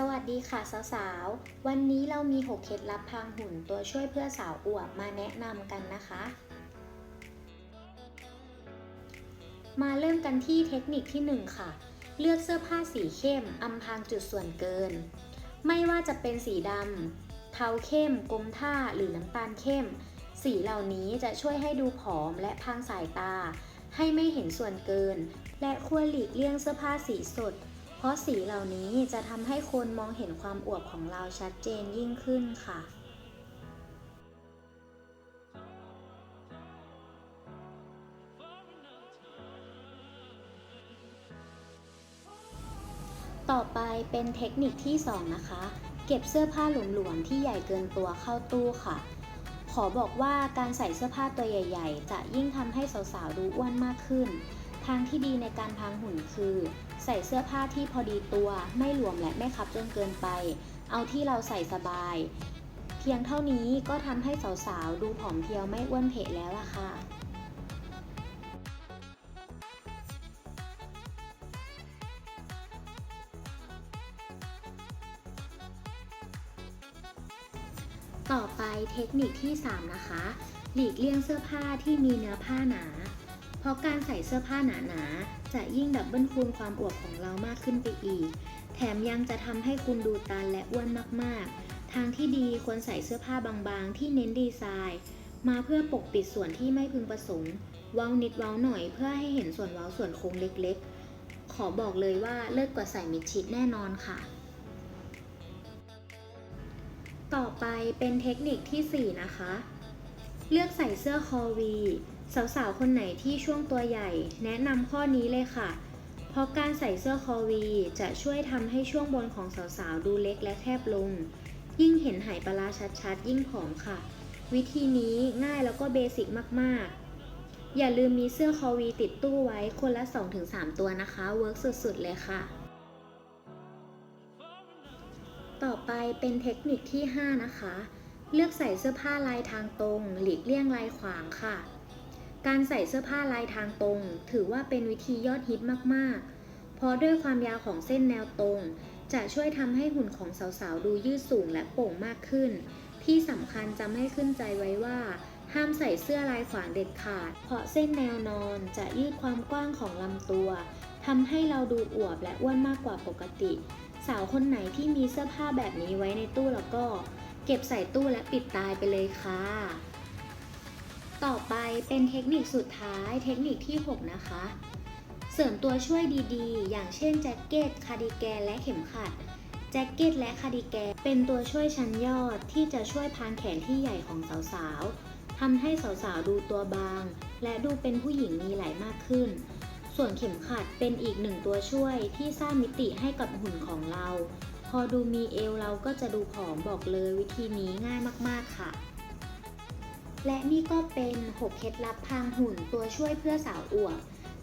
สวัสดีค่ะสาวๆ วันนี้เรามี 6 เคล็ดลับพรางหุ่นตัวช่วยเพื่อสาวอวบมาแนะนำกันนะคะ มาเริ่มกันที่เทคนิคที่ 1 ค่ะ เลือกเสื้อผ้าสีเข้มอำพรางจุดส่วนเกิน ไม่ว่าจะเป็นสีดำเทาเข้มกลมท่าหรือน้ำตาลเข้ม สีเหล่านี้จะช่วยให้ดูผอมและพรางสายตา ให้ไม่เห็นส่วนเกิน และควรหลีกเลี่ยงเสื้อผ้าสีสด เพราะสีเหล่านี้จะทำให้คนมองเห็นความอวบของเราชัดเจนยิ่งขึ้นค่ะต่อไปเป็นเทคนิคที่ 2 นะคะ เก็บเสื้อผ้าหลวมๆที่ใหญ่เกินตัวเข้าตู้ค่ะ ขอบอกว่าการใส่เสื้อผ้าตัวใหญ่ ๆ จะยิ่งทำให้สาวๆดูอ้วนมากขึ้น ทางที่ดีในการพรางหุ่นคือ ใส่เสื้อผ้าที่พอดีตัว ไม่หลวมและไม่คับจนเกินไป เอาที่เราใส่สบาย เพียงเท่านี้ก็ทำให้สาวๆ ดูผอมเพรียวไม่อ้วนเพะแล้วล่ะค่ะต่อไปเทคนิคที่ 3 นะคะ หลีกเลี่ยงเสื้อผ้าที่มีเนื้อผ้าหนา เพราะการใส่เสื้อผ้าหนาๆ จะยิ่งดับเบิลคูณความอวบของเรามากขึ้นไปอีก แถมยังจะทำให้คุณดูตันและอ้วนมากๆ ทางที่ดีควรใส่เสื้อผ้าบางๆ ที่เน้นดีไซน์ มาเพื่อปกปิดส่วนที่ไม่พึงประสงค์ เว้านิดเว้าหน่อยเพื่อให้เห็นส่วนเว้าส่วนโค้งเล็กๆ ขอบอกเลยว่าเลิศกว่าใส่มิดชิดแน่นอนค่ะ ต่อไปเป็นเทคนิคทีสี่4 นะคะ เลือกใส่เสื้อคอวี สาวๆ คนไหนที่ช่วงตัวใหญ่ แนะนำข้อนี้เลยค่ะ เพราะการใส่เสื้อคอวีจะช่วยทำให้ช่วงบนของสาวๆ ดูเล็กและแคบลง ยิ่งเห็นไหปลาชัดๆ ยิ่งผอมค่ะ วิธีนี้ง่ายแล้วก็เบสิกมากๆ อย่าลืมมีเสื้อคอวีติดตู้ไว้คนละ 2-3 ตัวนะคะ เวิร์กสุดๆ เลยค่ะ ต่อไปเป็นเทคนิคที่ 5 นะคะ เลือกใส่เสื้อผ้าลายทางตรง หลีกเลี่ยงลายขวางค่ะ การใส่เสื้อผ้าลายทางตรง ถือว่าเป็นวิธียอดฮิตมากๆ เพราะด้วยความยาวของเส้นแนวตรง จะช่วยทำให้หุ่นของสาวๆ ดูยืดสูงและโป่งมากขึ้น ที่สำคัญจำให้ขึ้นใจไว้ว่า ห้ามใส่เสื้อลายขวางเด็ดขาด เพราะเส้นแนวนอนจะยืดความกว้างของลำตัวทำให้เราดูอวบและอ้วนมากกว่าปกติ สาวคนไหนที่มีเสื้อผ้าแบบนี้ไว้ในตู้แล้วก็ เก็บใส่ตู้และปิดตายไปเลยค่ะ เป็นเทคนิคสุดท้ายเทคนิคที่ 6 นะคะ เสริมตัวช่วยดีๆ อย่างเช่นแจ็คเก็ตคาร์ดิแกนและเข็มขัดแจ็คเก็ตและคาร์ดิแกนเป็นตัวช่วยชั้นยอดที่จะช่วยพรางแขนที่ใหญ่ของสาวๆทำให้สาวๆดูตัวบาง และดูเป็นผู้หญิงมีไหล่มากขึ้น ส่วนเข็มขัดเป็นอีกหนึ่งตัวช่วยที่สร้างมิติให้กับหุ่นของเรา พอดูมีเอวเราก็จะดูผอมบอกเลยวิธีนี้ง่ายมากๆค่ะ และนี่ก็เป็น 6 เคล็ดลับพรางหุ่นตัวช่วยเพื่อสาวอวบ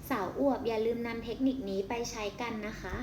สาวอวบอย่าลืมนำเทคนิคนี้ไปใช้กันนะคะ